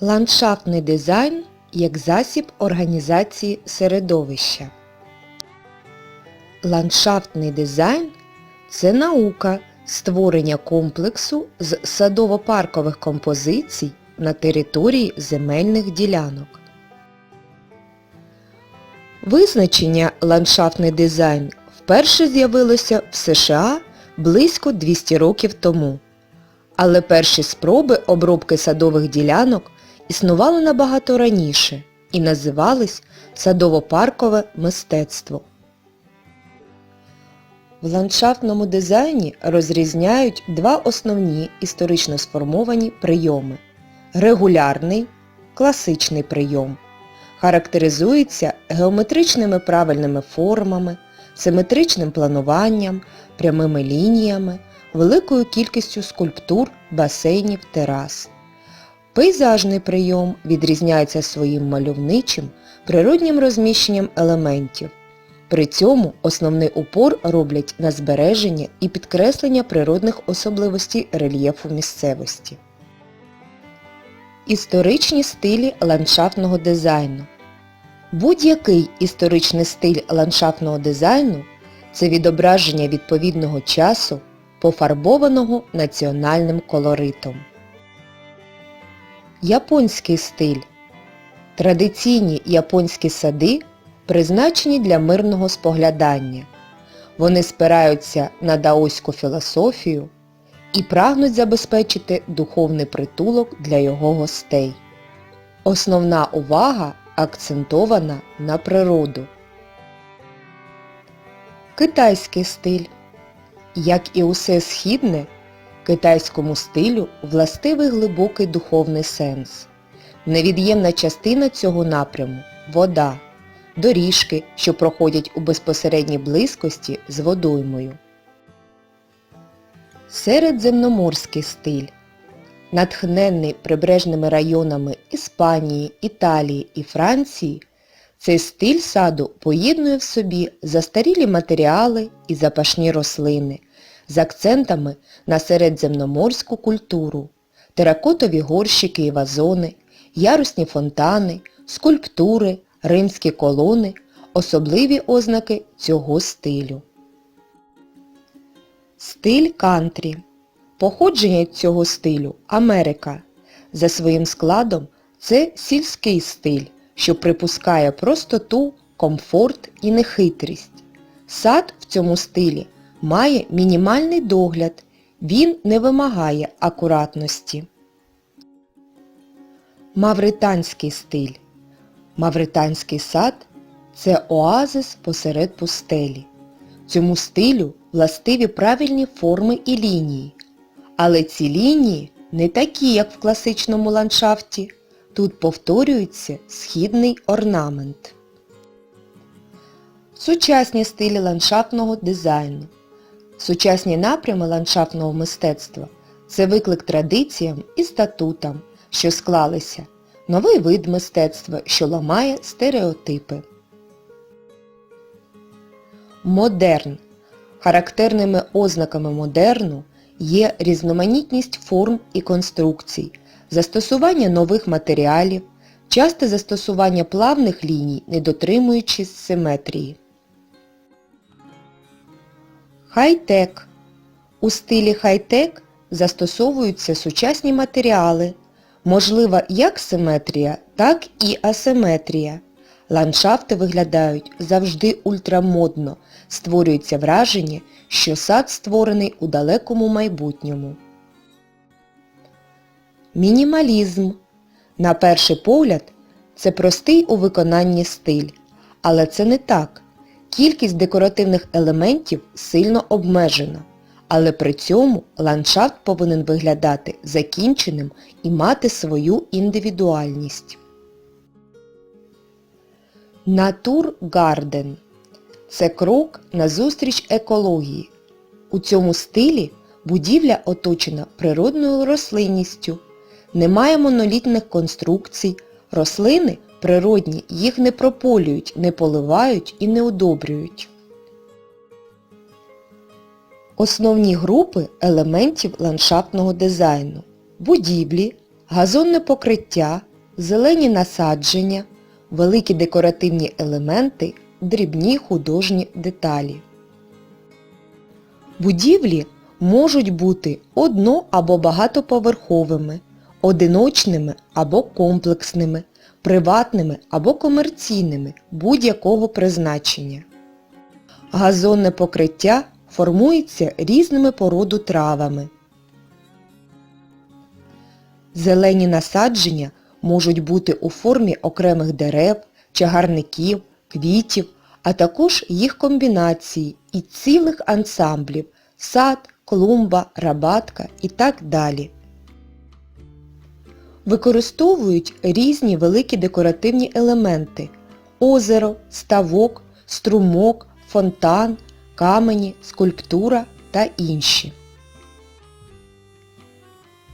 Ландшафтний дизайн як засіб організації середовища. Ландшафтний дизайн це наука створення комплексу з садово-паркових композицій на території земельних ділянок. Визначення ландшафтний дизайн вперше з'явилося в США близько 200 років тому. Але перші спроби обробки садових ділянок існували набагато раніше і називались садово-паркове мистецтво. В ландшафтному дизайні розрізняють два основні історично сформовані прийоми. Регулярний, класичний прийом. Характеризується геометричними правильними формами, симетричним плануванням, прямими лініями, великою кількістю скульптур, басейнів, терас. Пейзажний прийом відрізняється своїм мальовничим, природнім розміщенням елементів. При цьому основний упор роблять на збереження і підкреслення природних особливостей рельєфу місцевості. Історичні стилі ландшафтного дизайну Будь-який історичний стиль ландшафтного дизайну це відображення відповідного часу, пофарбованого національним колоритом. Японський стиль. Традиційні японські сади призначені для мирного споглядання. Вони спираються на даоську філософію і прагнуть забезпечити духовний притулок для його гостей. Основна увага акцентована на природу. Китайський стиль. Як і усе східне, китайському стилю властивий глибокий духовний сенс. Невід'ємна частина цього напряму – вода, доріжки, що проходять у безпосередній близькості з водоймою. Середземноморський стиль. Натхненний прибережними районами Іспанії, Італії і Франції, цей стиль саду поєднує в собі застарілі матеріали і запашні рослини з акцентами на середземноморську культуру, теракотові горщики і вазони, ярусні фонтани, скульптури, римські колони, особливі ознаки цього стилю. Стиль кантрі. Походження цього стилю – Америка. За своїм складом це сільський стиль, що припускає простоту, комфорт і нехитрість. Сад в цьому стилі має мінімальний догляд, він не вимагає акуратності. Мавританський стиль. Мавританський сад – це оазис посеред пустелі. Цьому стилю властиві правильні форми і лінії. Але ці лінії не такі, як в класичному ландшафті. Тут повторюється східний орнамент. Сучасні стилі ландшафтного дизайну. Сучасні напрями ландшафтного мистецтва це виклик традиціям і статутам, що склалися, новий вид мистецтва, що ламає стереотипи. Модерн. Характерними ознаками модерну є різноманітність форм і конструкцій, застосування нових матеріалів, часте застосування плавних ліній, не дотримуючись симетрії. Хай-тек. У стилі хай-тек застосовуються сучасні матеріали. Можлива як симетрія, так і асиметрія. Ландшафти виглядають завжди ультрамодно, створюється враження, що сад створений у далекому майбутньому. Мінімалізм. На перший погляд, це простий у виконанні стиль. Але це не так. Кількість декоративних елементів сильно обмежена. Але при цьому ландшафт повинен виглядати закінченим і мати свою індивідуальність. Натургарден – це крок назустріч екології. У цьому стилі будівля оточена природною рослинністю. Немає монолітних конструкцій, рослини природні їх не прополюють, не поливають і не удобрюють. Основні групи елементів ландшафтного дизайну. Будівлі, газонне покриття, зелені насадження, великі декоративні елементи, дрібні художні деталі. Будівлі можуть бути одно- або багатоповерховими, одиночними або комплексними, приватними або комерційними будь-якого призначення. Газонне покриття формується різними породу травами. Зелені насадження можуть бути у формі окремих дерев, чагарників, квітів, а також їх комбінації і цілих ансамблів – сад, клумба, рабатка і так далі. Використовують різні великі декоративні елементи – озеро, ставок, струмок, фонтан, камені, скульптура та інші.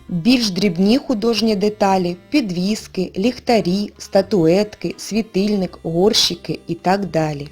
Більш дрібні художні деталі – підвіски, ліхтарі, статуетки, світильник, горщики і так далі.